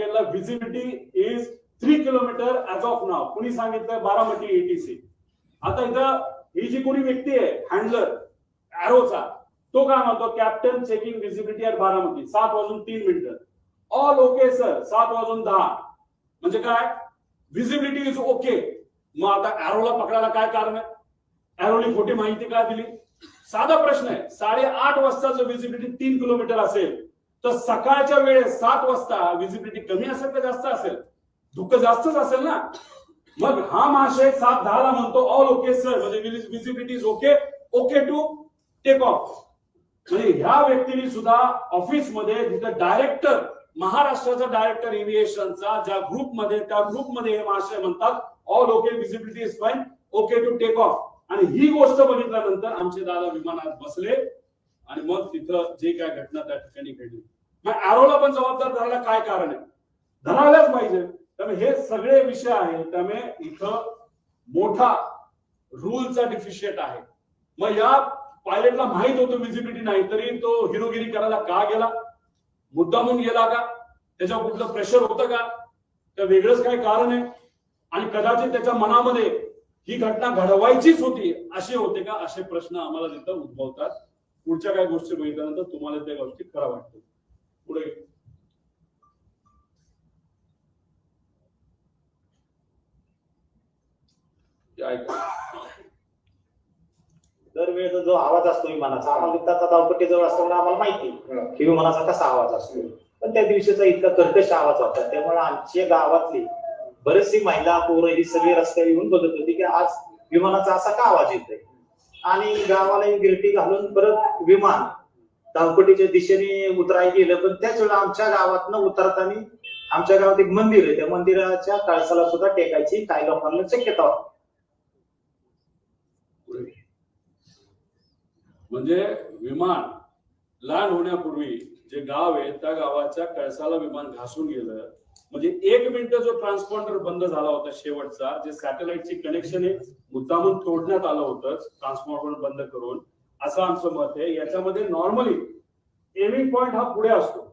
सांगितलं visibility is three kilometre as of नाव कुणी सांगितलं? बारामती एटीसी आता इथं ही जी कोणी व्यक्ती आहे हँडलर अॅरोचा तो काय म्हणतो? Captain checking visibility at Baramati. सात वाजून तीन मिनिटं. ऑल ओके सर सात वाजून दहा. म्हणजे काय? व्हिजिबिलिटी इज ओके मग आता अॅरोला पकडायला काय कारण आहे? अॅरोली खोटी माहिती काय दिली? साधा प्रश्न आहे. साडेआठ वाजता जर व्हिजिबिलिटी तीन किलोमीटर असेल. तर सकाळच्या वेळेस सात वाजता व्हिजिबिलिटी कमी असेल का जास्त असेल? धुकं जास्तच असेल ना? मग हा महाशय सात दहाला म्हणतो ऑल ओके सर म्हणजे visibility is okay okay to take off म्हणजे ह्या व्यक्तीने सुद्धा ऑफिसमध्ये जिथं डायरेक्टर महाराष्ट्राचा डायरेक्टर एव्हिएशनचा ज्या ग्रुपमध्ये त्या ग्रुपमध्ये हे महाशय म्हणतात all okay visibility is fine okay to take off आणि ही गोष्ट बघितल्यानंतर आमचे दादा विमानात बसले. आणि मग तिथं जे काय घटना त्या ठिकाणी घडली. मग आरोला पण जबाबदार धरायला काय कारण आहे? धरायलाच पाहिजे. त्यामुळे हे सगळे विषय आहेत. त्यामुळे इथं मोठा रूलचा डिफिशियट आहे. मग या पायलटला माहीत होतो विजिबिलिटी नाही तरी तो हिरोगिरी करायला का गेला? मुद्दा म्हणून गेला का? त्याच्यावर कुठलं प्रेशर होतं का? तर वेगळंच काही कारण आहे. आणि कदाचित त्याच्या मनामध्ये ही घटना घडवायचीच होती असे होते का? असे प्रश्न आम्हाला तिथं उद्भवतात. पुढच्या काही गोष्टी बघितल्यानंतर तुम्हाला त्या गोष्टी खरा वाटतो पुढे. दरवेळेचा जो आवाज असतो विमानाचा आम्हाला तिथं आता धावपट्टी जवळ असल्यामुळे आम्हाला माहिती की विमानाचा कसा आवाज असतो. पण त्या दिवशीचा इतका कर्कश आवाज होता. त्यामुळे आमच्या गावातली बरीचशी महिला पोरं ही सगळी रस्त्यावर येऊन बघत होती की आज विमानाचा असा का आवाज येतोय? आणि गावाला गिरटी घालून परत विमान धावपटीच्या दिशेने उतरायला गेलं. पण त्याच वेळेला आमच्या गावातनं उतरताना आमच्या गावात एक मंदिर आहे. त्या मंदिराच्या कळसाला सुद्धा टेकायची काही लोकांना शक्यता होती. म्हणजे विमान लहान होण्यापूर्वी जे गाव आहे त्या गावाच्या कळसाला विमान घासून गेलं. म्हणजे एक मिनिट जो ट्रान्सपॉन्डर बंद झाला होता शेवटचा जे सॅटेलाइटची कनेक्शन आहे मुद्दामून तोडण्यात आलं होतं ट्रान्सफॉर्मर बंद करून असं आमचं मत आहे. याच्यामध्ये नॉर्मली एमिंग पॉइंट हा पुढे असतो.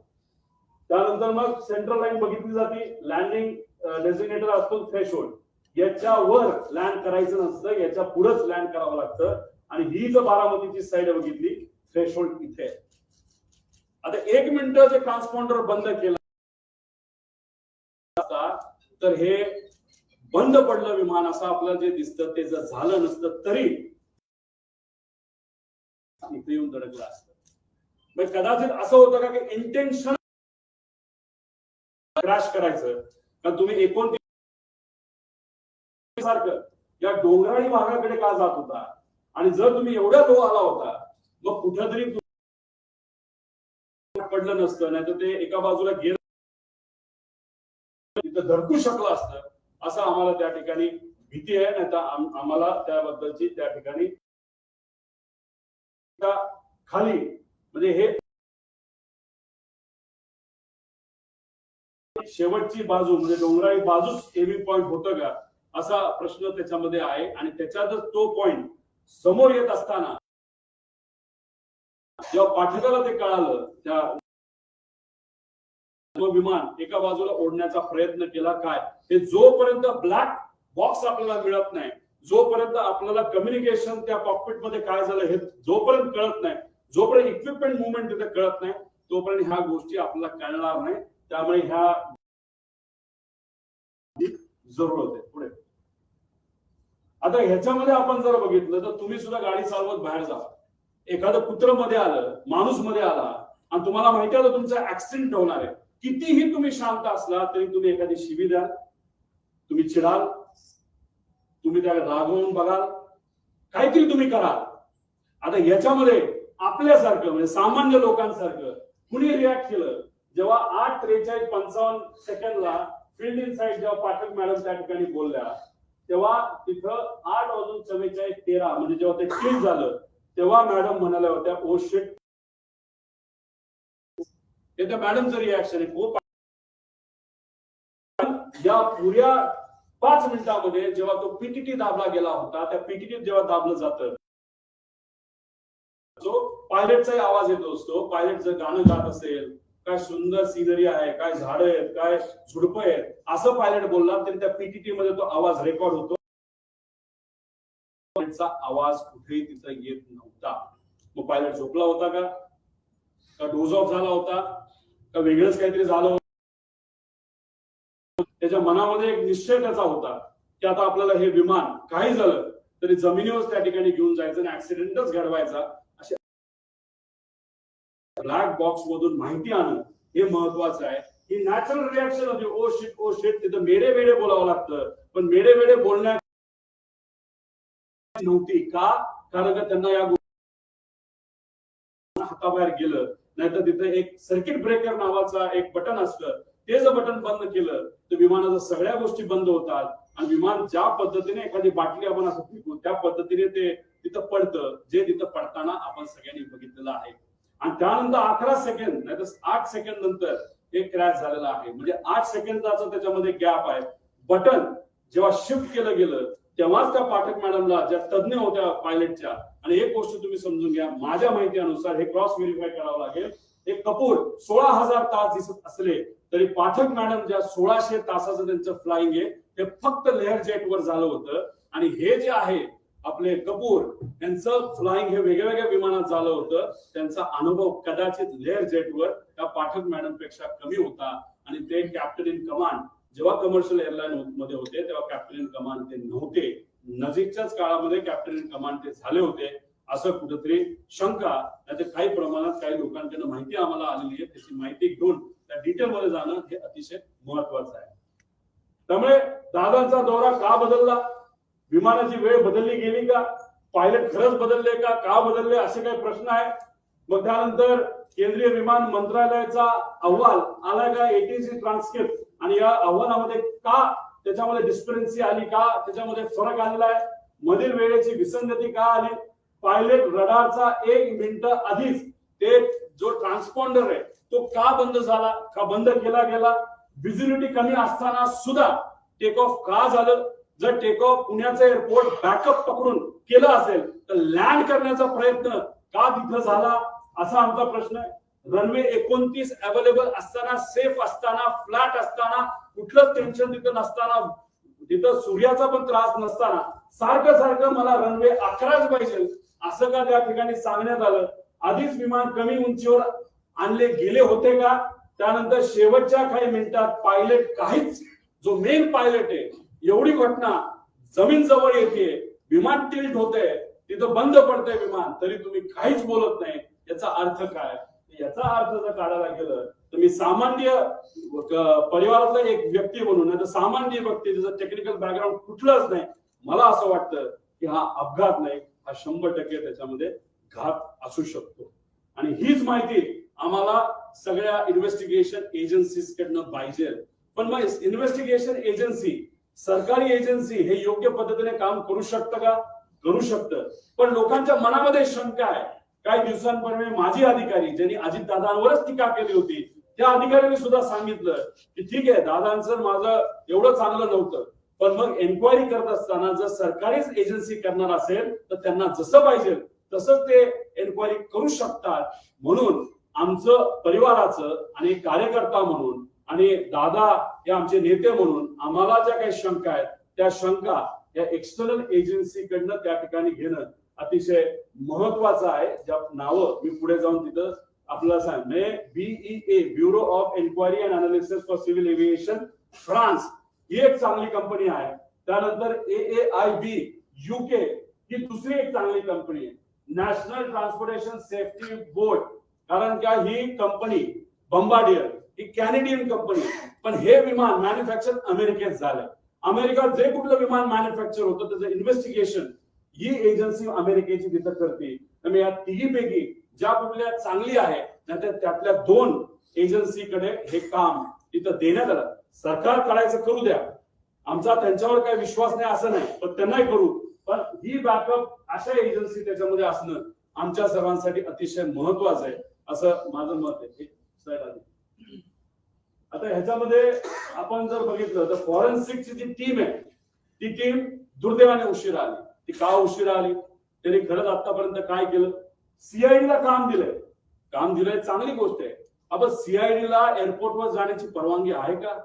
त्यानंतर मग सेंट्रल लाईन बघितली जाते लँडिंग डेसिग्नेटर असतो फ्रेश होल्ड याच्यावर लँड करायचं नसतं याच्या पुढेच लँड करावं लागतं. आणि ही जर बारामतीची साईड बघितली फ्रेश होल्ड इथे. आता एक मिनिट जे ट्रान्सपॉन्डर बंद केलं तर हे बंद पडलं विमान असं आपलं जे दिसतं ते जर झालं नसतं तरी इथे येऊन धडकलं असतं. कदाचित असं होतं का की इंटेन्शन क्रॅश करायचं? का तुम्ही एकोणतीस सारखं या डोंगराळी भागाकडे का जात होता? आणि जर तुम्ही एवढ्या लो आला होता मग कुठंतरी पडलं नसतं नाही तर ते एका बाजूला गेलं तिथं धडकू शकलं असतं असं आम्हाला त्या ठिकाणी भीती आहे नाही तर आम्हाला त्याबद्दलची त्या ठिकाणी खाली म्हणजे हे शेवटची बाजू म्हणजे डोंगराळी बाजूच एव्ही पॉइंट होतं का असा प्रश्न त्याच्यामध्ये आहे. आणि त्याच्यातच तो पॉइंट समोर येत असताना जेव्हा पाठकाला ते कळालं त्या तो विमान एका बाजूला ओढण्याचा प्रयत्न केला काय? हे जोपर्यंत ब्लॅक बॉक्स आपल्याला मिळत नाही जोपर्यंत आपल्याला कम्युनिकेशन त्या कॉकपिटमध्ये काय झालं हे जोपर्यंत कळत नाही जोपर्यंत इक्विपमेंट मुवमेंट तिथे कळत नाही तोपर्यंत ह्या गोष्टी आपल्याला कळणार नाही. त्यामुळे ह्या जरूर आहे पुढे. आता ह्याच्यामध्ये आपण जर बघितलं तर तुम्ही सुद्धा गाडी चालवत बाहेर जा. एखादं कुत्रमध्ये आलं माणूसमध्ये आला आणि तुम्हाला माहिती आलं तुमचा ऍक्सिडेंट होणार आहे. कितीही तुम्ही शांत असला तरी तुम्ही एखादी शिवी द्याल तुम्ही चिडाल. तुम्ही त्याला रागवून बघाल. काहीतरी तुम्ही कराल. आता याच्यामध्ये आपल्यासारखं म्हणजे सामान्य लोकांसारखं कुणी रिॲक्ट केलं? जेव्हा आठ त्रेचाळीस पंचावन्न सेकंडला फील्ड इन साईड जेव्हा पाठक मॅडम त्या ठिकाणी बोलल्या तेव्हा तिथं आठ वाजून चव्वेचाळीस तेरा म्हणजे जेव्हा ते क्लीन झालं तेव्हा मॅडम म्हणाल्या होत्या oh ओ शेट हे मॅडमचं रिॲक्शन आहे खूप या पुऱ्या पाच मिनिटामध्ये जेव्हा तो पीटीटी दाबला गेला होता त्या पीटीटीत जेव्हा दाबलं जातं जो पायलटचाही आवाज येतो असतो पायलट जर गाणं गात असेल काय सुंदर सिनरी आहे काय झाडं आहेत काय झुडपं आहेत असं पायलट बोलला तरी त्या पीटीटी मध्ये तो आवाज रेकॉर्ड होतो. आवाज कुठेही तिथं येत नव्हता. मग पायलट झोपला होता का? डोज ऑफ झाला होता? का वेगळंच काहीतरी झालं त्याच्या मनामध्ये एक निश्चय त्याचा होता की आता आपल्याला हे विमान काही झालं तरी जमिनीवर त्या ठिकाणी घेऊन जायचं आणि ऍक्सिडेंटच घडवायचा अशा ब्लॅक बॉक्स मधून माहिती आणणं हे महत्वाचं आहे. ही नॅचरल रिॲक्शन होती. ओ शिट ओ शिट तिथं मेडे वेडे बोलावं लागतं. पण मेडे वेडे बोलण्या नव्हती का? कारण का त्यांना या गोष्टी हाताबाहेर गेलं. नाहीतर तिथे एक सर्किट ब्रेकर नावाचा एक बटन असतं ते जर बटन बंद केलं तर विमानाच्या सगळ्या गोष्टी बंद होतात. आणि विमान ज्या पद्धतीने एखादी बाटली आपण असं फेकू त्या पद्धतीने ते तिथं पडतं जे तिथं पडताना आपण सगळ्यांनी बघितलेलं आहे. आणि त्यानंतर अकरा सेकंड नाही तर आठ सेकंड नंतर हे क्रॅश झालेलं आहे. म्हणजे आठ सेकंदाचा त्याच्यामध्ये गॅप आहे. बटन जेव्हा शिफ्ट केलं गेलं तेव्हाच त्या पाठक मॅडमला ज्या तज्ज्ञ होत्या पायलटच्या आणि एक गोष्ट तुम्ही समजून घ्या. माझ्या माहितीनुसार हे क्रॉस व्हेरीफाय करावं लागेल. हे कपूर सोळा हजार तास दिसत असले तरी पाठक मॅडम ज्या सोळाशे तासाचं त्यांचं फ्लाइंग आहे ते फक्त लेअर जेट वर झालं होतं. आणि हे जे आहे आपले कपूर यांचं फ्लाइंग हे वेगळ्या वेगळ्या विमानात झालं होतं. त्यांचा अनुभव कदाचित लेअर जेटवर त्या पाठक मॅडमपेक्षा कमी होता. आणि ते कॅप्टन इन कमांड जेव्हा कमर्शियल एअरलाईन मध्ये होते तेव्हा कॅप्टन इन कमांड ते नव्हते. नजीकच्याच काळामध्ये कॅप्टन इन कमांड ते झाले होते असं कुठेतरी शंका त्याचे काही प्रमाणात काही लोकांकडनं माहिती आम्हाला आलेली आहे त्याची माहिती घेऊन त्या डिटेल मध्ये जाणं हे अतिशय महत्वाचं आहे. त्यामुळे दादांचा दौरा का बदलला? विमानाची वेळ बदलली गेली का? पायलट खरंच बदलले का? का बदलले? असे काही प्रश्न आहेत. मग त्यानंतर केंद्रीय विमान मंत्रालयाचा अहवाल आलाय का? एटीसी ट्रान्सक्रिप्ट आणि या अहवालामध्ये का त्याच्यामध्ये डिस्परन्सी आली का? त्याच्यामध्ये फरक आलेला आहे. मधील वेळेची विसंगती का आली? पायलट रडारचा एक मिनिट आधीच ते जो ट्रान्सपॉन्डर आहे तो का बंद झाला? का बंद केला गेला? विजिबिलिटी कमी असताना सुद्धा टेक ऑफ का झालं? जर टेक ऑफ पुण्याचं एअरपोर्ट बॅकअप पकडून केलं असेल तर लँड करण्याचा प्रयत्न का तिथं झाला? असा आमचा प्रश्न आहे. रनवे एकोणतीस अवेलेबल असताना सेफ असताना फ्लॅट असताना कुठलंच टेन्शन तिथं नसताना तिथं सूर्याचा पण त्रास नसताना सारखं सारखं मला रनवे अकराच पाहिजे. असं का त्या ठिकाणी सांगण्यात आलं? आधीच विमान कमी उंचीवर आणले गेले होते का? त्यानंतर शेवटच्या काही मिनिटात पायलट काहीच जो मेन पायलट आहे एवढी घटना जमीन जवळ येते विमान टिल्ट होते तिथं बंद पडतंय विमान तरी तुम्ही काहीच बोलत नाही. याचा अर्थ काय? याचा अर्थ जर काढायला गेलं तर मी सामान्य परिवारातला एक व्यक्ती म्हणून सामान्य व्यक्ती त्याचा टेक्निकल बॅकग्राऊंड कुठलंच नाही. मला असं वाटतं की हा अपघात नाही हा शंभर टक्के त्याच्यामध्ये घात असू शकतो. आणि हीच माहिती आम्हाला सगळ्या इन्व्हेस्टिगेशन एजन्सीज कडनं पाहिजे. पण मग इन्व्हेस्टिगेशन एजन्सी सरकारी एजन्सी हे योग्य पद्धतीने काम करू शकतं का? करू शकतं. पण लोकांच्या मनामध्ये शंका आहे. काही दिवसांपूर्वी माजी अधिकारी ज्यांनी अजितदादांवरच टीका केली होती त्या अधिकाऱ्यांनी सुद्धा सांगितलं की ठीक आहे दादांचं माझं एवढं चांगलं नव्हतं. पण मग एन्क्वायरी करत असताना जर सरकारीच एजन्सी करणार असेल तर त्यांना जसं पाहिजे तसंच ते एन्क्वायरी करू शकतात. म्हणून आमचं परिवाराचं आणि कार्यकर्ता म्हणून आणि दादा हे आमचे नेते म्हणून आम्हाला ज्या काही शंका आहेत त्या शंका या एक्सटर्नल एजन्सीकडनं त्या ठिकाणी घेणं अतिशय महत्वाचं आहे. ज्या नावं मी पुढे जाऊन तिथं सांग म्हणजे BEA bureau of enquiry and analysis for civil aviation France ही एक चांगली कंपनी आहे. त्यानंतर ए ए आय बी युके ही दुसरी एक चांगली कंपनी आहे. नॅशनल ट्रान्सपोर्टेशन सेफ्टी बोर्ड कारण का ही कंपनी बंबाडियर ही कॅनेडियन कंपनी पण हे विमान मॅन्युफॅक्चर अमेरिकेत झालं अमेरिका जे कुठलं विमान मॅन्युफॅक्चर होतं, त्याचं इन्व्हेस्टिगेशन ही एजन्सी अमेरिकेची तिथं करते. त्यामुळे या तिघीपैकी ज्या कुठल्या चांगली आहे त्यातल्या दोन एजन्सीकडे हे काम तिथं देण्यात आलं. सरकार करायचं करू द्या. आमचा त्यांच्यावर काही विश्वास नाही असं नाही. पण त्यांनाही करू. पण ही बॅकअप अशा एजन्सी त्याच्यामध्ये असणं आमच्या सर्वांसाठी अतिशय महत्वाचं आहे असं माझं मत आहे. आता ह्याच्यामध्ये आपण जर बघितलं तर फॉरेन्सिकची जी टीम आहे ती टीम दुर्दैवाने उशिरा आली. ती का उशिरा आली? त्यांनी खरंच आतापर्यंत काय केलं? सीआयडीला काम दिलंय. काम दिलंय चांगली गोष्ट आहे. आपण सीआयडी ला एअरपोर्टवर जाण्याची परवानगी आहे का?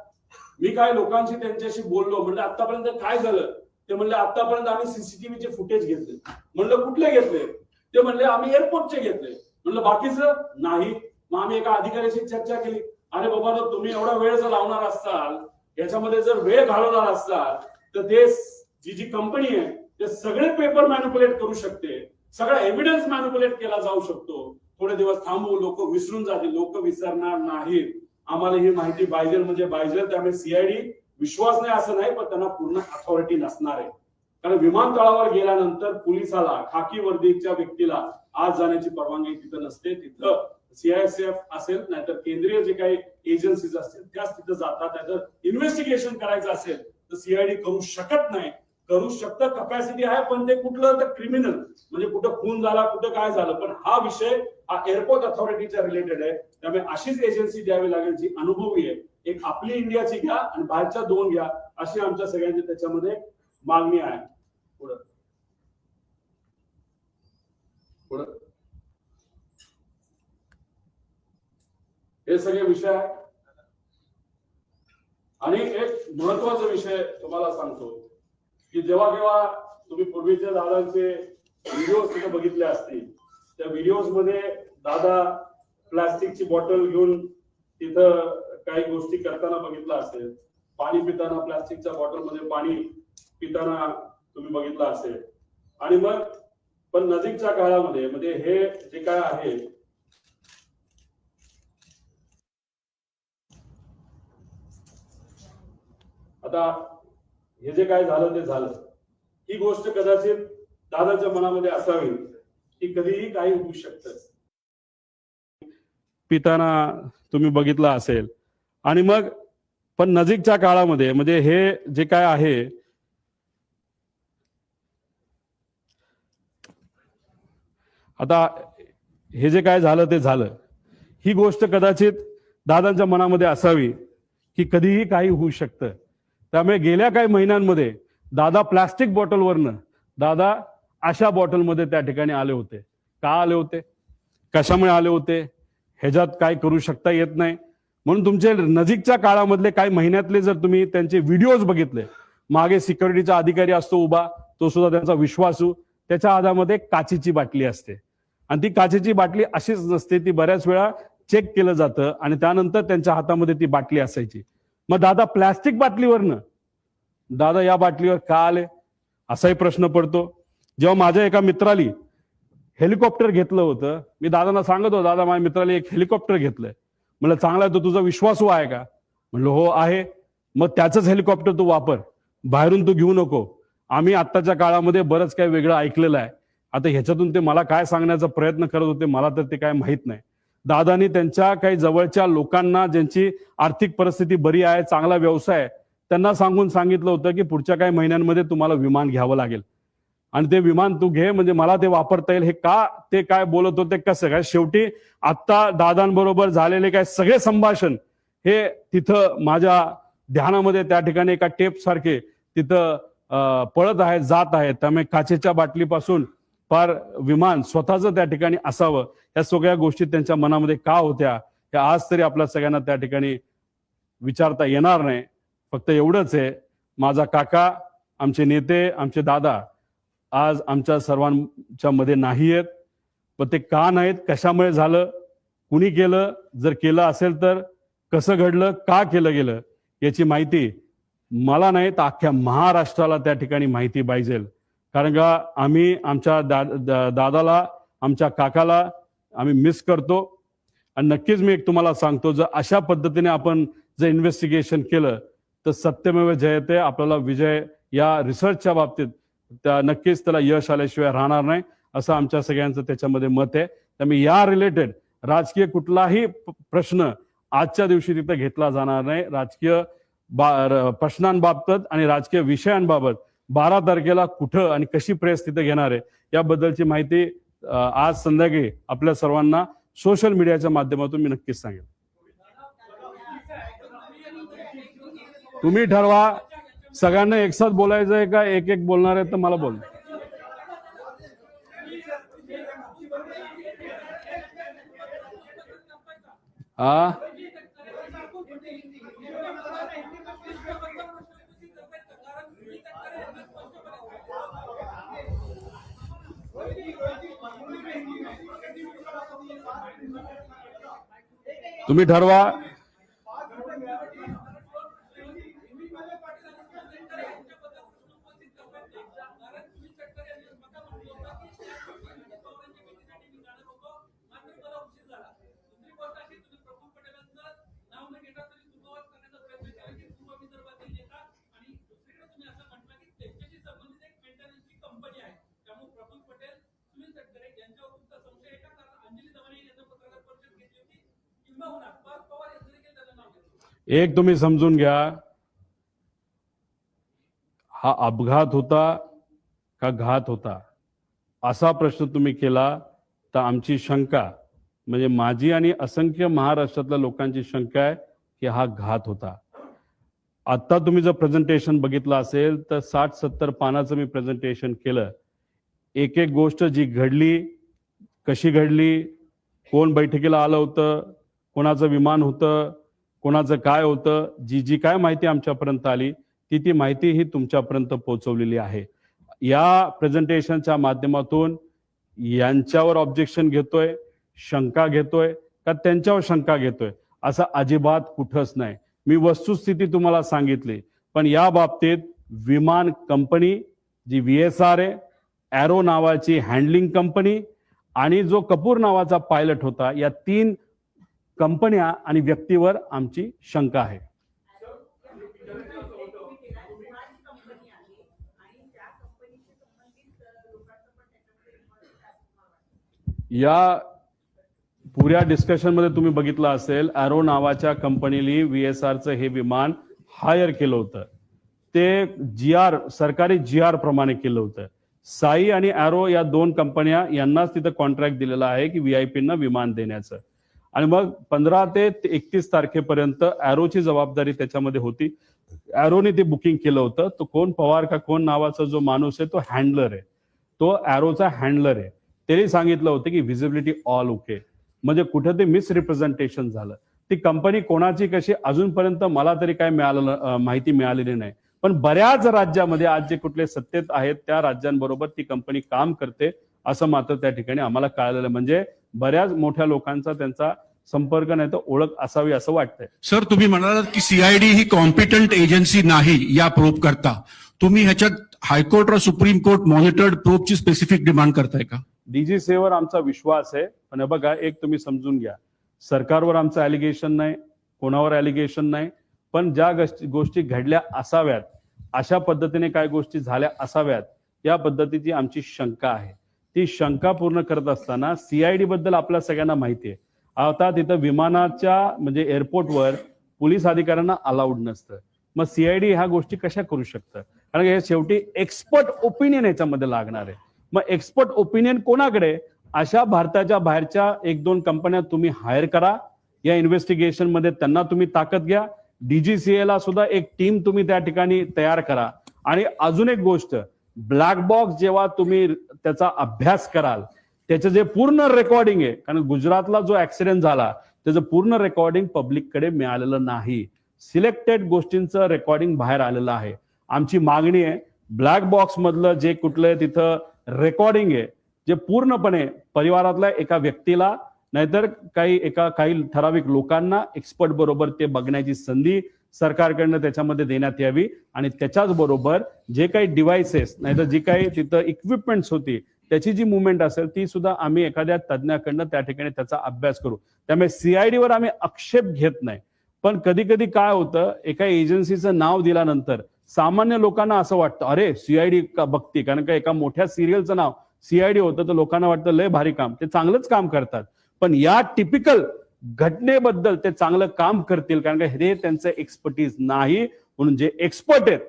मी काय लोकांशी त्यांच्याशी बोललो म्हणजे आतापर्यंत काय झालं? ते म्हणले आतापर्यंत आम्ही सीसीटीव्हीचे फुटेज घेतले. म्हणलं कुठले घेतले? ते म्हणले आम्ही एअरपोर्टचे घेतले. म्हणलं बाकीचं? नाही. मग आम्ही एका अधिकाऱ्याशी चर्चा केली. अरे बाबा तुम्ही एवढा वेळ जर लावणार असाल याच्यामध्ये जर वेळ घालवणार असाल तर ते जी जी कंपनी आहे ते सगळे पेपर मॅन्युपुलेट करू शकते. सगळा एव्हिडन्स मॅन्युपुलेट केला जाऊ शकतो. थोडे दिवस थांबू लोक विसरून जातील लोक विसरणार नाहीत. आम्हाला ही माहिती पाहिजे म्हणजे पाहिजे त्यामुळे सीआयडी विश्वास नाही असं नाही पण त्यांना पूर्ण अथॉरिटी नसणार आहे. कारण विमानतळावर गेल्यानंतर पोलिसाला खाकी वर्दीच्या व्यक्तीला आज जाण्याची परवानगी तिथं नसते. तिथं सीआयएसएफ असेल नाहीतर केंद्रीय जे काही एजन्सीज असतील त्याच तिथं जातात. नाहीतर इन्व्हेस्टिगेशन करायचं असेल तर सीआयडी करू शकत नाही. करू शकतं कपॅसिटी आहे पण ते कुठलं तर क्रिमिनल म्हणजे कुठं खून झाला कुठं काय झालं. पण हा विषय हा एअरपोर्ट अथॉरिटीच्या रिलेटेड आहे. त्यामुळे अशीच एजन्सी द्यावी लागेल जी अनुभवी आहे. एक आपली इंडियाची घ्या आणि बाहेरच्या दोन घ्या अशी आमच्या सगळ्यांची त्याच्यामध्ये मागणी आहे. पुढं. पुढं. हे सगळे विषय आहे. आणि एक महत्त्वाचा विषय तुम्हाला सांगतो. की जेव्हा केव्हा तुम्ही पूर्वीच्या दादांचे व्हिडिओ तिथे बघितले असतील त्या व्हिडिओजमध्ये दादा प्लास्टिकची बॉटल घेऊन तिथं काही गोष्टी करताना बघितलं असेल पाणी पिताना प्लास्टिकच्या बॉटलमध्ये पाणी पिताना तुम्ही बघितलं असेल. आणि मग पण नजीकच्या काळामध्ये म्हणजे हे जे काय आहे आता हे जे काय झालं ते झालं. ही गोष्ट कदाचित दादाच्या मनामध्ये असावी की कधीही काही होऊ शकतं. पिताना तुम्ही बघितलं असेल. आणि मग पण नजीकच्या काळामध्ये म्हणजे हे जे काय आहे आता हे जे काय झालं ते झालं. ही गोष्ट कदाचित दादांच्या मनामध्ये असावी की कधीही काही होऊ शकतं. त्यामुळे गेल्या काही महिन्यांमध्ये दादा प्लास्टिक बॉटलवरनं दादा अशा बॉटलमध्ये त्या ठिकाणी आले होते. का आले होते? कशामुळे आले होते? ह्याच्यात काय करू शकता येत नाही. म्हणून तुमचे नजीकच्या काळामधले काही महिन्यातले जर तुम्ही त्यांचे व्हिडिओज बघितले मागे सिक्युरिटीचा अधिकारी असतो उभा तो सुद्धा त्यांचा विश्वासू त्याच्या हातामध्ये काचेची बाटली असते. आणि ती काचेची बाटली अशीच नसते ती बऱ्याच वेळा चेक केलं जातं आणि त्यानंतर त्यांच्या हातामध्ये ती बाटली असायची. मग दादा प्लॅस्टिक बाटलीवरनं दादा या बाटलीवर का आले? असाही प्रश्न पडतो. जेव्हा माझ्या एका मित्राली हेलिकॉप्टर घेतलं होतं मी दादांना सांगत दादा माझ्या मित्राला एक हेलिकॉप्टर घेतलंय. म्हणलं चांगला आहे तो तुझा विश्वासू आहे का? म्हणलं हो आहे. मग त्याचंच हेलिकॉप्टर तू वापर. बाहेरून तू घेऊ नको. आम्ही आत्ताच्या काळामध्ये बरंच काही वेगळं ऐकलेलं आहे. आता ह्याच्यातून ते मला काय सांगण्याचा प्रयत्न करत होते मला तर ते काय माहीत नाही. दादानी त्यांच्या काही जवळच्या लोकांना ज्यांची आर्थिक परिस्थिती बरी आहे चांगला व्यवसाय त्यांना सांगून सांगितलं होतं की पुढच्या काही महिन्यांमध्ये तुम्हाला विमान घ्यावं लागेल. आणि ते विमान तू घे म्हणजे मला ते वापरता येईल. हे का ते काय बोलत होते कसं? काय शेवटी आत्ता दादांबरोबर झालेले काय सगळे संभाषण हे तिथं माझ्या ध्यानामध्ये त्या ठिकाणी एका टेप सारखे तिथं पळत आहेत जात आहेत. त्यामुळे काचेच्या बाटलीपासून फार विमान स्वतःच त्या ठिकाणी असावं. या सगळ्या गोष्टी त्यांच्या मनामध्ये का होत्या हे आज तरी आपल्या सगळ्यांना त्या ठिकाणी विचारता येणार नाही. फक्त एवढंच आहे माझा काका आमचे नेते आमचे दादा आज आमच्या सर्वांच्या मध्ये नाही आहेत. पण ते का नाहीत कशामुळे झालं कुणी केलं जर केलं असेल तर कसं घडलं का केलं गेलं याची माहिती मला नाही तर अख्ख्या महाराष्ट्राला त्या ठिकाणी माहिती पाहिजे कारण का आम्ही आमच्या दा दा- दादाला आमच्या काकाला आम्ही मिस करतो. आणि नक्कीच मी एक तुम्हाला सांगतो जर अशा पद्धतीने आपण जर इन्व्हेस्टिगेशन केलं तर सत्यमेव जयते आपल्याला विजय या रिसर्चच्या बाबतीत त्या नक्कीच त्याला यश आल्याशिवाय राहणार नाही असं आमच्या सगळ्यांचं त्याच्यामध्ये मत आहे. त्यामुळे या रिलेटेड राजकीय कुठलाही प्रश्न आजच्या दिवशी तिथं घेतला जाणार नाही. राजकीय बा- प्रश्नांबाबत आणि राजकीय विषयांबाबत बारा तारखेला कुठं आणि कशी प्रेस तिथे घेणार आहे याबद्दलची माहिती आज संध्याकाळी आपल्या सर्वांना सोशल मीडियाच्या माध्यमातून मी नक्कीच सांगेन. तुम्ही ठरवा सगळ्यांना एकसाथ बोलायचं आहे का एक एक बोलणार आहे तर मला बोल. हा तुम्ही ठरवा. एक तुम्ही समजून घ्या. हा अपघात होता का घात होता? असा प्रश्न तुम्ही केला तर आमची शंका म्हणजे माझी आणि असंख्य महाराष्ट्रातल्या लोकांची शंका आहे की हा घात होता. आत्ता तुम्ही जर प्रेझेंटेशन बघितलं असेल तर साठ सत्तर पानाचं मी प्रेझेंटेशन केलं. एक एक गोष्ट जी घडली कशी घडली कोण बैठकीला आलं होतं कोणाचं विमान होतं कोणाचं काय होतं जी जी काय माहिती आमच्यापर्यंत आली ती ती माहिती ही तुमच्यापर्यंत पोहोचवलेली आहे. या प्रेझेंटेशनच्या माध्यमातून यांच्यावर ऑब्जेक्शन घेतोय शंका घेतोय का त्यांच्यावर शंका घेतोय असं अजिबात कुठंच नाही. मी वस्तुस्थिती तुम्हाला सांगितली पण या बाबतीत विमान company G V S R आहे ॲरो नावाची हँडलिंग कंपनी आणि जो कपूर नावाचा पायलट होता या तीन कंपन्या आणि व्यक्तीवर आमची शंका आहे. या पुऱ्या डिस्कशनमध्ये तुम्ही बघितलं असेल ॲरो नावाच्या कंपनीने व्ही एस आरचं हे विमान हायर केलं होतं. ते जी आर सरकारी जी आर प्रमाणे केलं होतं. साई आणि अॅरो या दोन कंपन्या यांनाच तिथं कॉन्ट्रॅक्ट दिलेला आहे की व्हीआयपींना विमान देण्याचं. आणि मग पंधरा ते एकतीस तारखेपर्यंत अॅरोची जबाबदारी त्याच्यामध्ये होती. अॅरोने ते बुकिंग केलं होतं. तो कोण पवार का कोण नावाचा जो माणूस आहे तो हँडलर आहे. तो अॅरोचा हँडलर आहे. त्यांनी सांगितलं होतं की व्हिजिबिलिटी ऑल ओके म्हणजे कुठं ते मिसरिप्रेझेंटेशन झालं. ती कंपनी कोणाची कशी अजूनपर्यंत मला तरी काय मिळालं माहिती मिळालेली नाही. पण बऱ्याच राज्यामध्ये आज जे कुठले सत्तेत आहेत त्या राज्यांबरोबर ती कंपनी काम करते. असं मात्र त्या ठिकाणी आम्हाला कळालेलं. म्हणजे बऱ्याच मोठ्या लोकांचा त्यांचा संपर्क नाही तर ओळख असावी असं वाटतंय. सर तुम्ही म्हणालात की सीआयडी ही कॉम्पिटंट एजन्सी नाही या प्रोब करता. तुम्ही ह्याच्यात हायकोर्ट और सुप्रीम कोर्ट मॉनिटर्ड प्रोबची स्पेसिफिक डिमांड करताय का? डीजी सेवर आमचा विश्वास आहे. पण बघा एक तुम्ही समजून घ्या. सरकारवर आमचं ॲलिगेशन नाही कोणावर ॲलिगेशन नाही. पण ज्या गोष्टी घडल्या असाव्यात अशा पद्धतीने काय गोष्टी झाल्या असाव्यात या पद्धतीची आमची शंका आहे. ती शंका पूर्ण करत असताना सीआयडी बद्दल आपल्या सगळ्यांना माहिती आहे. आता तिथं विमानाच्या म्हणजे एअरपोर्टवर पोलीस अधिकाऱ्यांना अलाउड नसतं. मग सीआयडी ह्या गोष्टी कशा करू शकतं? कारण हे शेवटी एक्सपर्ट ओपिनियन याच्यामध्ये लागणार आहे. मग एक्सपर्ट ओपिनियन कोणाकडे? अशा भारताच्या बाहेरच्या एक दोन कंपन्या तुम्ही हायर करा. या इन्व्हेस्टिगेशनमध्ये त्यांना तुम्ही ताकद घ्या. डीजीसीए ला सुद्धा एक टीम तुम्ही त्या ठिकाणी तयार करा. आणि अजून एक गोष्ट ब्लॅक बॉक्स जेव्हा तुम्ही त्याचा अभ्यास कराल त्याचं जे पूर्ण रेकॉर्डिंग आहे कारण गुजरातला जो ऍक्सिडेंट झाला त्याचं पूर्ण रेकॉर्डिंग पब्लिककडे मिळालेलं नाही. सिलेक्टेड गोष्टींचं रेकॉर्डिंग बाहेर आलेलं आहे. आमची मागणी आहे ब्लॅक बॉक्स मधलं जे कुठलं तिथं रेकॉर्डिंग आहे जे पूर्णपणे परिवारातल्या एका व्यक्तीला नाहीतर काही एका काही ठराविक लोकांना एक्सपर्ट बरोबर ते बघण्याची संधी सरकारकडनं त्याच्यामध्ये देण्यात यावी आणि त्याच्याच बरोबर जे काही डिव्हाइसेस नाहीतर जी काही तिथं इक्विपमेंट्स होती त्याची जी मुवमेंट असेल ती सुद्धा आम्ही एखाद्या तज्ज्ञाकडनं त्या ठिकाणी त्याचा अभ्यास करू. त्यामुळे सीआयडीवर आम्ही आक्षेप घेत नाही. पण कधी कधी काय होतं एका एजन्सीचं नाव दिल्यानंतर सामान्य लोकांना असं वाटतं अरे सीआयडी का बघती? कारण का एका मोठ्या सिरियलचं नाव सीआयडी होतं तर लोकांना वाटतं लय भारी काम. ते चांगलंच काम करतात. पण या टिपिकल घटनेबद्दल ते चांगलं काम करतील कारण का हे त्यांचं एक्सपर्टीज नाही. म्हणून जे एक्सपर्ट आहेत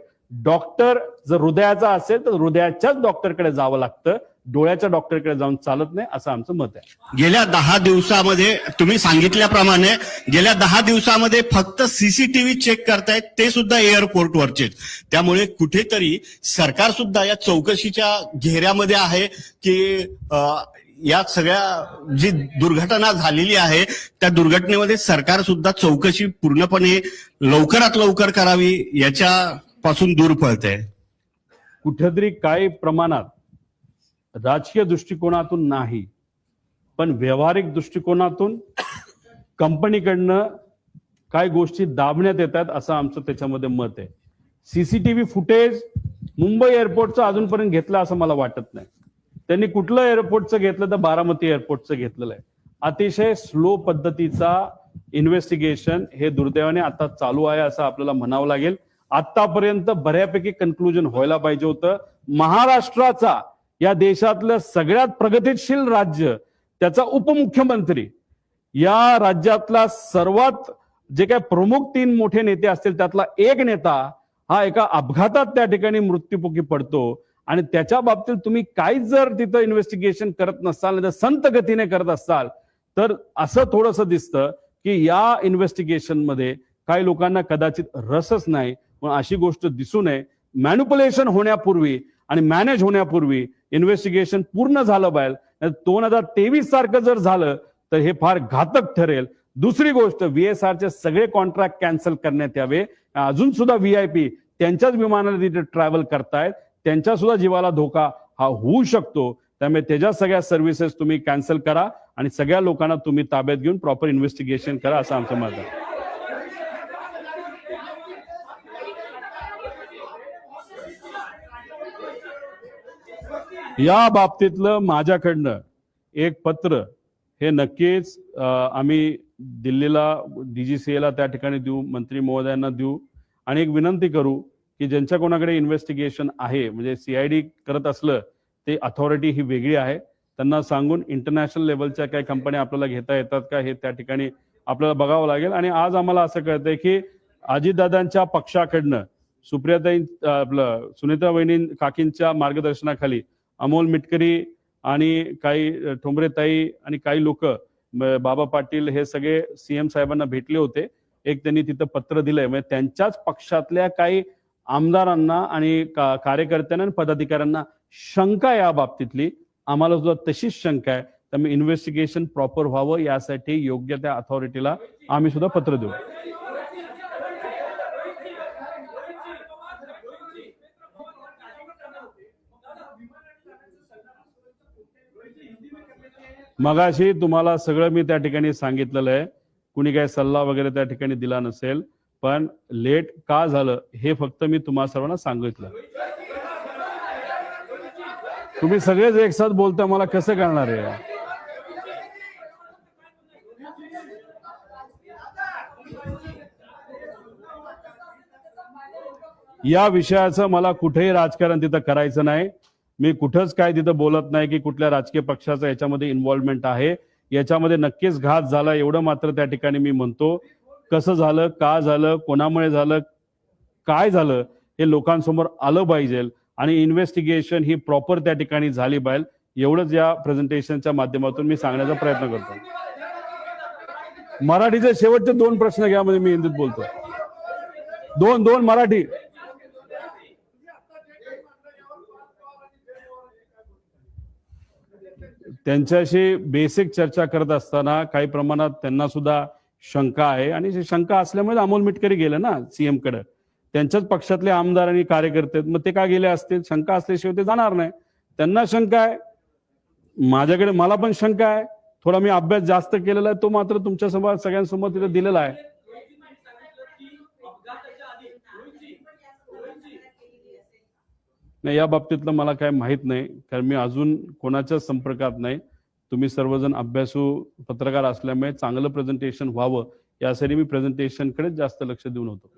डॉक्टर जर हृदयाचा असेल तर हृदयाच्याच डॉक्टरकडे जावं लागतं. डोळ्याच्या डॉक्टरकडे जाऊन चालत नाही असं आमचं मत आहे. गेल्या दहा दिवसामध्ये तुम्ही सांगितल्याप्रमाणे गेल्या दहा दिवसामध्ये फक्त सीसीटीव्ही चेक करतायत ते सुद्धा एअरपोर्टवरचे त्यामुळे कुठेतरी सरकार सुद्धा या चौकशीच्या घेऱ्यामध्ये आहे की या सगळ्या जी दुर्घटना झालेली आहे त्या दुर्घटनेमध्ये सरकार सुद्धा चौकशी पूर्णपणे लवकरात लवकर करावी याच्यापासून दूर पळते. कुठेतरी काही प्रमाणात राजकीय दृष्टिकोनातून नाही पण व्यावहारिक दृष्टिकोनातून कंपनीकडनं काय गोष्टी दाबण्यात येतात असं आमचं त्याच्यामध्ये मत आहे. सीसीटीव्ही फुटेज मुंबई एअरपोर्टचं अजूनपर्यंत घेतलं असं मला वाटत नाही. त्यांनी कुठलं एअरपोर्टचं घेतलं तर बारामती एअरपोर्टचं घेतलेलं आहे. अतिशय स्लो पद्धतीचा इन्व्हेस्टिगेशन हे दुर्दैवाने आता चालू आहे असं आपल्याला म्हणावं लागेल. आतापर्यंत बऱ्यापैकी कन्क्लुजन व्हायला पाहिजे होतं. महाराष्ट्राचा या देशातलं सगळ्यात प्रगतीशील राज्य त्याचा उपमुख्यमंत्री या राज्यातला सर्वात जे काही प्रमुख तीन मोठे नेते असतील त्यातला एक नेता हा एका अपघातात त्या ठिकाणी मृत्यूमुखी पडतो. आणि त्याच्या बाबतीत तुम्ही काहीच जर तिथं इन्व्हेस्टिगेशन करत नसाल नाही तर संत गतीने करत असाल तर असं थोडंसं दिसतं की या इन्व्हेस्टिगेशनमध्ये काही लोकांना कदाचित रसच नाही. पण अशी गोष्ट दिसू नये. मॅन्युपुलेशन होण्यापूर्वी आणि मॅनेज होण्यापूर्वी इन्व्हेस्टिगेशन पूर्ण झालं पाहिजे. दोन हजार तेवीस सारखं जर झालं तर हे फार घातक ठरेल. दुसरी गोष्ट व्हीएसआरचे सगळे कॉन्ट्रॅक्ट कॅन्सल करण्यात यावे. अजून सुद्धा व्हीआयपी त्यांच्याच विमानाने तिथे ट्रॅव्हल करतायत. त्यांच्या सुद्धा जीवाला धोका हा होऊ शकतो. त्यामुळे त्याच्या सगळ्या सर्व्हिसेस तुम्ही कॅन्सल करा आणि सगळ्या लोकांना तुम्ही ताब्यात घेऊन प्रॉपर इन्व्हेस्टिगेशन करा असं आमचं मत आहे. या बाबतीतलं माझ्याकडनं एक पत्र हे नक्कीच आम्ही दिल्लीला डीजीसीएला त्या ठिकाणी देऊ मंत्री महोदयांना देऊ आणि एक विनंती करू की ज्यांच्या कोणाकडे इन्व्हेस्टिगेशन आहे म्हणजे सीआयडी करत असलं ते अथॉरिटी ही वेगळी आहे. त्यांना सांगून इंटरनॅशनल लेवलच्या काही कंपन्या आपल्याला घेता येतात का हे त्या ठिकाणी आपल्याला बघावं लागेल. आणि आज आम्हाला असं कळतंय की अजितदादांच्या पक्षाकडनं सुप्रियाताई आपलं सुनीता वहिनी काकींच्या मार्गदर्शनाखाली अमोल मिटकरी आणि काही ठोंबरेताई आणि काही लोक बाबा पाटील हे सगळे सीएम साहेबांना भेटले होते. एक त्यांनी तिथं पत्र दिलंय. म्हणजे त्यांच्याच पक्षातल्या काही आमदारांना आणि का- कार्यकर्त्यांना आणि पदाधिकाऱ्यांना शंका आहे या बाबतीतली. आम्हाला सुद्धा तशीच शंका आहे. त्यामुळे इन्व्हेस्टिगेशन प्रॉपर व्हावं यासाठी योग्य त्या अथॉरिटीला आम्ही सुद्धा पत्र देऊ. मगाशी तुम्हाला सगळं मी त्या ठिकाणी सांगितलेलं आहे. कुणी काही सल्ला वगैरे त्या ठिकाणी दिला नसेल. पण लेट का झालं हे फक्त मी तुम्हा सर्वांना सांगितलं. तुम्ही सगळेच एक साथ बोलता मला कसं करणार आहे? या विषयाचं मला कुठेही राजकारण तिथं करायचं नाही. मी कुठंच काय तिथं बोलत नाही की कुठल्या राजकीय पक्षाचं याच्यामध्ये इन्व्हॉल्वमेंट आहे. याच्यामध्ये नक्कीच घात झाला एवढं मात्र त्या ठिकाणी मी म्हणतो. कसं झालं का झालं कोणामुळे झालं काय झालं हे लोकांसमोर आलं पाहिजे. आणि इन्व्हेस्टिगेशन ही प्रॉपर त्या ठिकाणी झाली पाहिजे. एवढंच या प्रेझेंटेशनच्या माध्यमातून मी सांगण्याचा प्रयत्न करतो. मराठीचे शेवटचे दोन प्रश्न घ्या म्हणजे मी हिंदीत बोलतो. दोन दोन मराठी. त्यांच्याशी बेसिक चर्चा करत असताना काही प्रमाणात त्यांना सुद्धा शंका आहे. आणि शंका असल्यामुळे अमोल मिटकरी गेलं ना सीएमकडे. त्यांच्याच पक्षातले आमदार आणि कार्यकर्ते आहेत. मग ते का गेले असतील? शंका असल्याशिवाय ते जाणार नाही. त्यांना शंका आहे. माझ्याकडे मला पण शंका आहे. थोडा मी अभ्यास जास्त केलेला आहे. तो मात्र तुमच्यासमोर सगळ्यांसमोर तिथे दिलेला आहे. नाही या बाबतीतलं मला काय माहीत नाही. कारण मी अजून कोणाच्या संपर्कात नाही. तुम्ही सर्वजण अभ्यासू पत्रकार असल्यामुळे चांगलं प्रेझेंटेशन व्हावं यासाठी मी प्रेझेंटेशनकडे जास्त लक्ष देऊन होतो.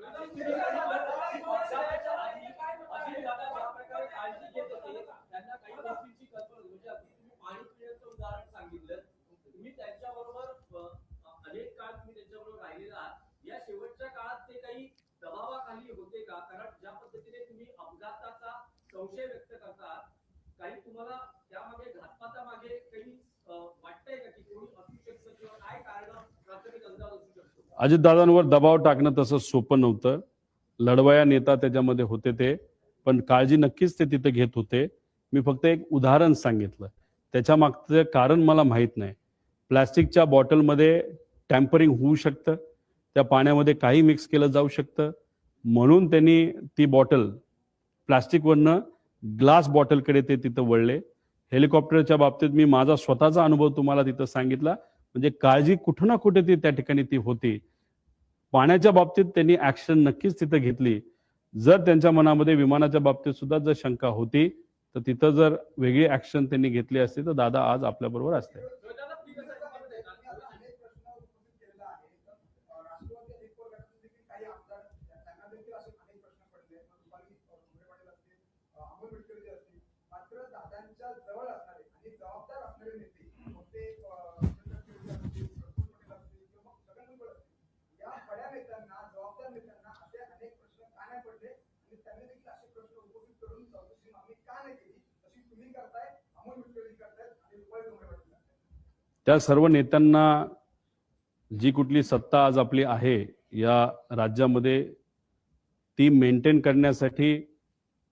काही संशय व्यक्त करतात काही तुम्हाला त्यामागे काही अजितदादांवर दबाव टाकणं तसं सोपं नव्हतं. लढवया नेता त्याच्यामध्ये होते ते पण काळजी नक्कीच ते तिथे घेत होते. मी फक्त एक उदाहरण सांगितलं. त्याच्या मागचं कारण मला माहीत नाही. प्लॅस्टिकच्या बॉटलमध्ये टॅम्परिंग होऊ शकतं. त्या पाण्यामध्ये काही मिक्स केलं जाऊ शकतं. म्हणून त्यांनी ती बॉटल प्लास्टिकवरनं ग्लास बॉटलकडे ते तिथं वळले. हेलिकॉप्टरच्या बाबतीत मी माझा स्वतःचा अनुभव तुम्हाला तिथं सांगितला. म्हणजे काळजी कुठं ना कुठे ती त्या ठिकाणी ती होती. पाण्याच्या बाबतीत त्यांनी ऍक्शन नक्कीच तिथं घेतली. जर त्यांच्या मनामध्ये विमानाच्या बाबतीत सुद्धा जर शंका होती तर तिथं जर वेगळी ऍक्शन त्यांनी घेतली असती तर दादा आज आपल्याबरोबर असते दादा प्लीज असं comment आहे का? अनेक प्रश्न उपस्थित केलेला आहे तर अ, राष्ट्रवादी अनेक गटातून देखील काही आमदार त्यांना देखील असे अनेक प्रश्न पडले मग दुपारी अ, भुमरे पाटील असतील अ, अमोल मिटकरी असतील मात्र दादांच्या जवळ असणारे आणि जबाबदार असणारे नेते मग ते अ, चंद्रकांत खैरे असतील, प्रफुल्ल पटेल असतील किंवा मग छगन भुजबळ असतील या बड्या नेत्यांना जबाबदार नेत्यांना असे अनेक प्रश्न का नाही पडले आणि त्यांनी देखील असे प्रश्न उपस्थित करून चौकशी मागणी का नाही केली तशी तुम्ही करताय अमोल मिटकरी करतायत आणि त्या सर्व नेत्यांना जी कुठली सत्ता आज आपली आहे या राज्यामध्ये ती मेंटेन करण्यासाठी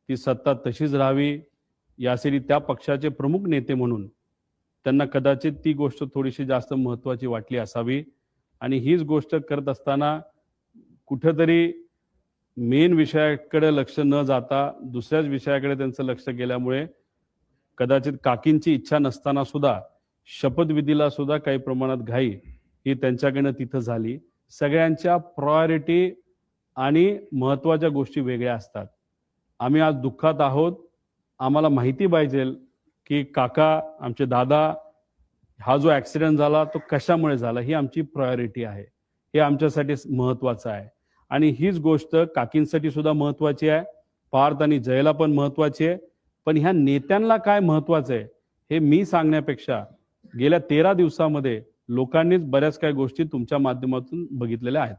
ती सत्ता तशीच राहावी यासाठी त्या पक्षाचे प्रमुख नेते म्हणून त्यांना कदाचित ती गोष्ट थोडीशी जास्त महत्वाची वाटली असावी. आणि हीच गोष्ट करत असताना कुठंतरी मेन विषयाकडे लक्ष न जाता दुसऱ्याच विषयाकडे त्यांचं लक्ष गेल्यामुळे कदाचित काकींची इच्छा नसताना सुद्धा शपथविधीला सुद्धा काही प्रमाणात घाई ही त्यांच्याकडनं तिथं झाली. सगळ्यांच्या प्रायोरिटी आणि महत्त्वाच्या गोष्टी वेगळ्या असतात. आम्ही आज दुःखात आहोत. आम्हाला माहिती पाहिजे की काका आमचे दादा हा जो ऍक्सिडेंट झाला तो कशामुळे झाला ही आमची प्रायोरिटी आहे. हे आमच्यासाठी महत्वाचं आहे. आणि हीच गोष्ट काकींसाठी सुद्धा महत्वाची आहे. पार्थ आणि जयला पण महत्वाची आहे. पण ह्या नेत्यांना काय महत्वाचं आहे हे मी सांगण्यापेक्षा गेल्या तेरा दिवसामध्ये लोकांनीच बऱ्याच काही गोष्टी तुमच्या माध्यमातून बघितलेल्या आहेत.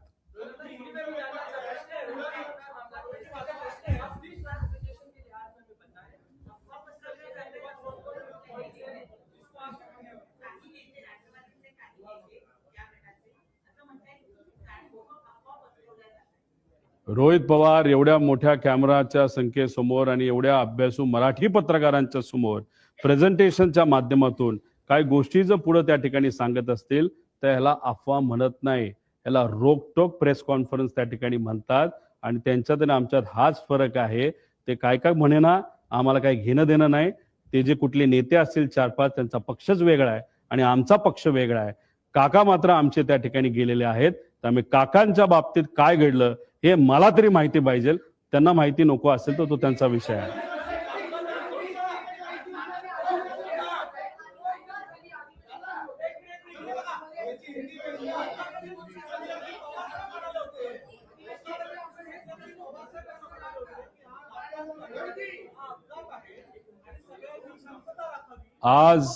रोहित पवार एवढ्या मोठ्या कॅमेराच्या संख्येसमोर आणि एवढ्या अभ्यासू मराठी पत्रकारांच्या समोर प्रेझेंटेशनच्या माध्यमातून काही गोष्टी जर पुढे त्या ठिकाणी सांगत असतील तर ह्याला अफवा म्हणत नाही. ह्याला रोकटोक प्रेस कॉन्फरन्स त्या ठिकाणी म्हणतात आणि त्यांच्यात आणि आमच्यात हाच फरक आहे. ते काय काय म्हणेना आम्हाला काही घेणं देणं नाही. ते जे कुठले नेते असतील चार पाच त्यांचा पक्षच वेगळा आहे आणि आमचा पक्ष वेगळा आहे. काका मात्र आमचे त्या ठिकाणी गेलेले आहेत. त्यामुळे काकांच्या बाबतीत काय घडलं हे मला तरी माहिती पाहिजे. त्यांना माहिती नको असेल तर तो त्यांचा विषय आहे. आज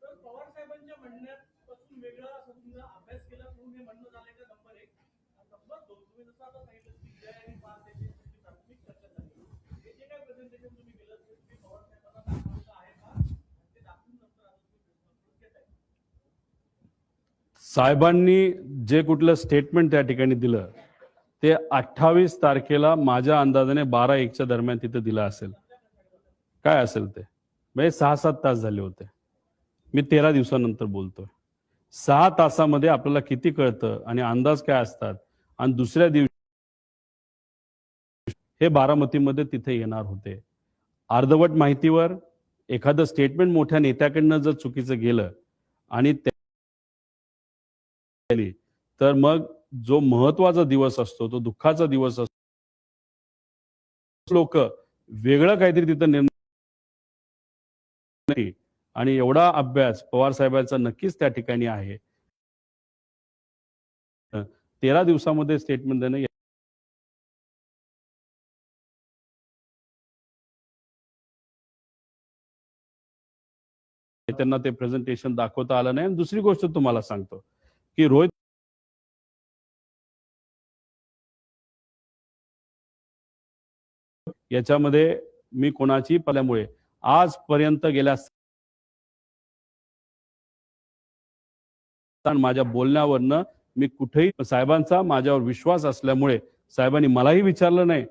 पवार साहेबांच्या म्हणण्यापासून वेगळं असं तुम्ही अभ्यास केला म्हणून हे म्हणणं झालंय का नंबर एक आणि नंबर दोन तुम्ही जसं आता सांगितलं की जय आणि पाच याची तुमची प्राथमिक चर्चा झाली हे जे काही प्रेझेंटेशन तुम्ही केलं ते तुम्ही पवार साहेबांना दाखवलं आहे का आणि ते दाखवून नंतर आता तुम्ही press conference घेताय साहेबांनी जे कुठलं स्टेटमेंट त्या ठिकाणी दिलं ते अठ्ठावीस तारखेला माझ्या अंदाजाने बारा एकच्या दरम्यान तिथे दिलं असेल. काय असेल ते? म्हणजे सहा सात तास झाले होते. मी तेरा दिवसानंतर बोलतोय. सहा तासामध्ये आपल्याला किती कळतं आणि अंदाज काय असतात? आणि दुसऱ्या दिवशी हे बारामतीमध्ये तिथे येणार होते. अर्धवट माहितीवर एखादं स्टेटमेंट मोठ्या नेत्याकडनं जर चुकीचं गेलं आणि त्या- केली तर मग जो महत्त्वाचा दिवस असतो तो दुःखाचा दिवस असतो. लोक वेगळं काहीतरी तिथं निर्णय आणि एवढा अभ्यास पवार साहेबांचा नक्कीच त्या ठिकाणी आहे. तेरा दिवसामध्ये स्टेटमेंट देणं त्यांना ते प्रेझेंटेशन दाखवता आलं नाही. आणि दुसरी गोष्ट तुम्हाला सांगतो. की रोहित याच्यामध्ये मी कोणाची पल्यामुळे आजपर्यंत गेल्या माझ्या बोलण्यावरनं मी कुठेही साहेबांचा माझ्यावर विश्वास असल्यामुळे साहेबांनी मलाही विचारलं नाही.